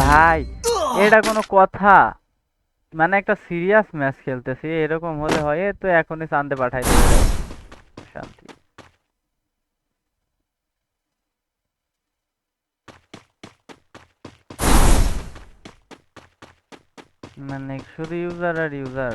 ভাই, এটা কোনো কথা। মানে একটা সিরিয়াস ম্যাচ খেলতেছি, এরকম হলে হয় তো এখনই চান্দে পাঠাই শান্তি। মানে শুধু ইউজার আর user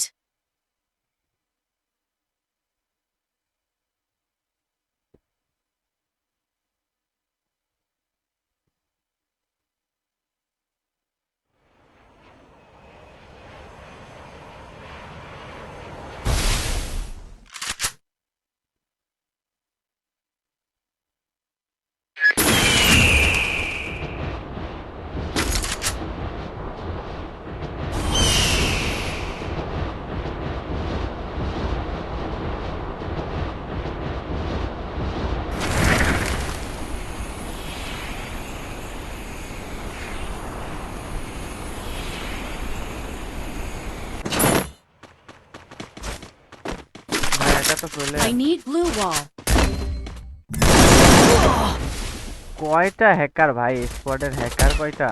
তো চলে I need blue wall. কয়টা হ্যাকার ভাই স্কোয়াডের হ্যাকার কয়টা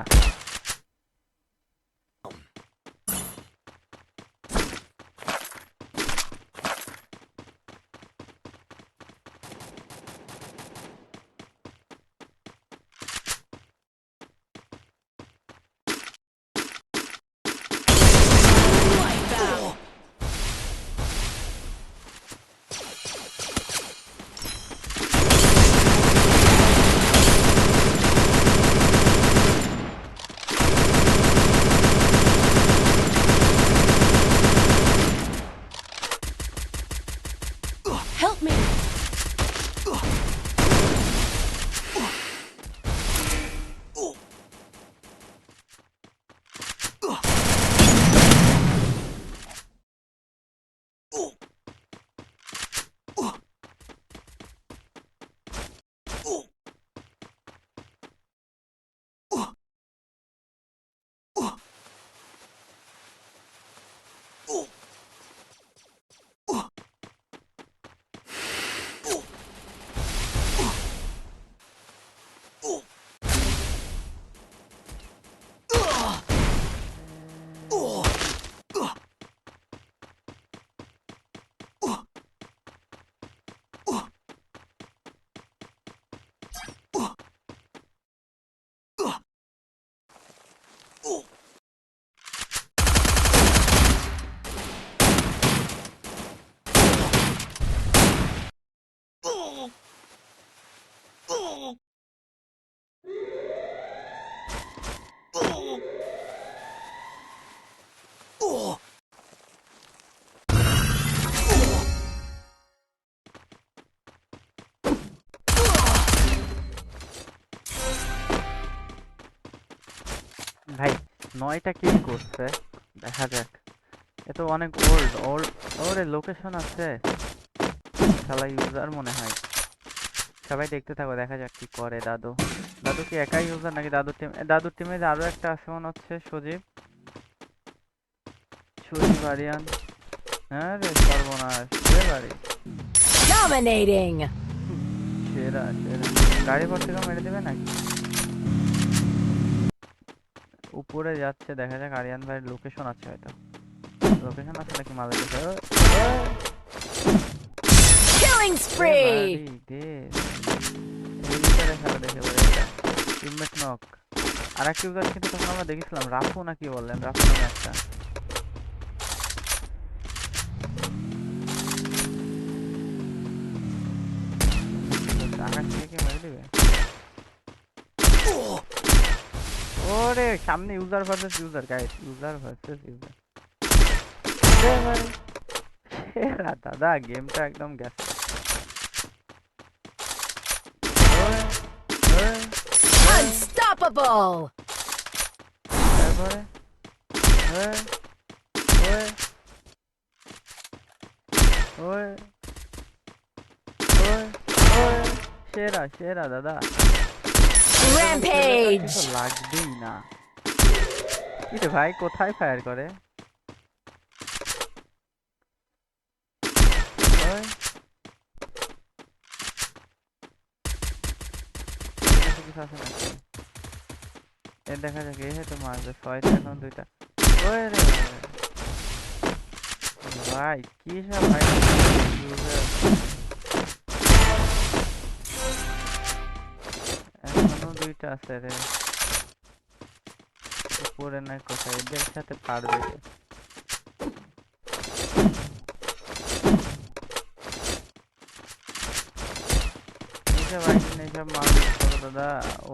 ভাই, নয়টা কিল করছে? দেখা যাক। এ তো অনেক ওল্ড ওল্ড ওরে লোকেশন আছে। শালা ইউজার মনে হয়। সবাই দেখতে থাকো দেখা যাক কি করে দাদু। দাদু কি একাই ইউজার নাকি দাদুর টিম দাদুর টিমে আরও একটা আছে মনে হচ্ছে সজীব। সজীব আরিয়ান। হ্যাঁ রে সর্বনাশ সে বাড়ি? Dominating. সেরা সেরা। গাড়ি ভর থেকে মেরে দেবে নাকি? উপরে যাচ্ছে দেখা যাক আরিয়ান ভাইয়ের লোকেশন আছে হয়তো। লোকেশন আছে নাকি মাঝে আমরা দেখেছিলাম, রাফু বললেন? রাফু একটা। ওরে, সামনে user versus user guys user versus user দাদা গেমটা একদম গেছে তারপরে সেরা সেরা দাদা. লাগবেই না কিরে ভাই কোথায় ফায়ার করে আছে নাকি? দেখা যাক এ হয়তো মারবে ছয়টা এখন, দুইটা। ভাই, কি সব ভাই? এখনও দুইটা আছে রে। উপরে নাই কোথায়? এদের সাথে পারবে? এইসব আইটেম এইসব মারবে দাদা। ও।